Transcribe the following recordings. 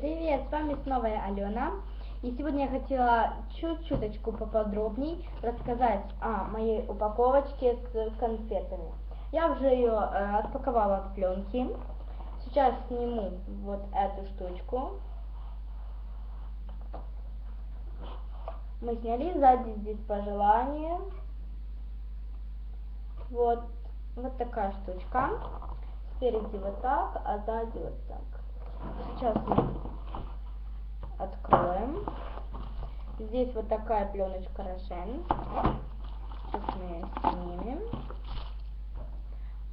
Привет, с вами снова я, Алена. И сегодня я хотела чуть-чуточку поподробней рассказать о моей упаковочке с конфетами. Я уже ее э, отпаковала от пленки. Сейчас сниму вот эту штучку. Мы сняли сзади здесь пожелание. Вот, вот такая штучка. Спереди вот так, а сзади вот так. Сейчас мы откроем. Здесь вот такая пленочка Рошен. Сейчас мы снимем.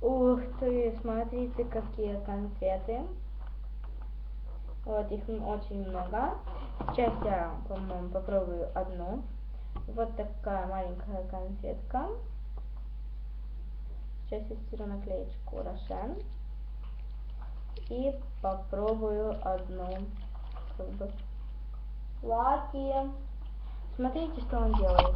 Ух ты, смотрите, какие конфеты. Вот, их очень много. Сейчас я, по-моему, попробую одну. Вот такая маленькая конфетка. Сейчас я стиру наклеечку Рошен. И попробую одну. Как бы. Лаки. Смотрите, что он делает.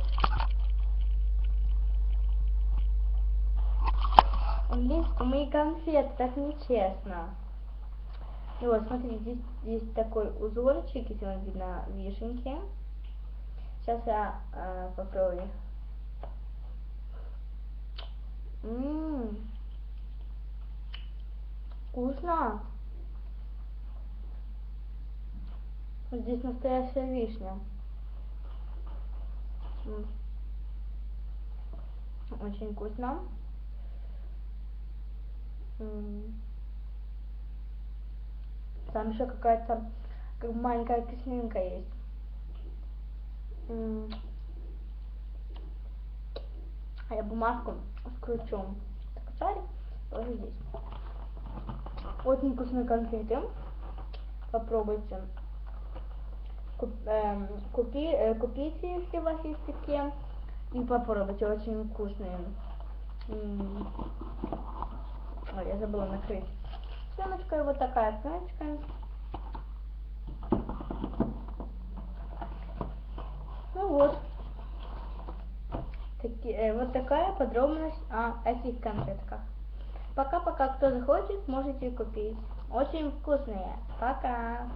Он лезет мои конфеты, так нечестно. И вот, смотрите, здесь есть такой узорчик, если вам видно вишенки. Сейчас я э, попробую. Ммм, вкусно. Здесь настоящая вишня. Очень вкусно. Там еще какая-то как маленькая кислинка есть. А я бумажку скручу. Так, шарик тоже здесь. Очень вкусные конфеты. Попробуйте. Куп, эм, купи, э, купите, если у вас есть такие. И попробуйте, очень вкусные. М. Ой, я забыла накрыть. Пленочка вот такая пленочка. Ну вот. Таки, э, вот такая подробность о этих конфетках. Пока-пока, кто захочет, можете купить. Очень вкусные. Пока.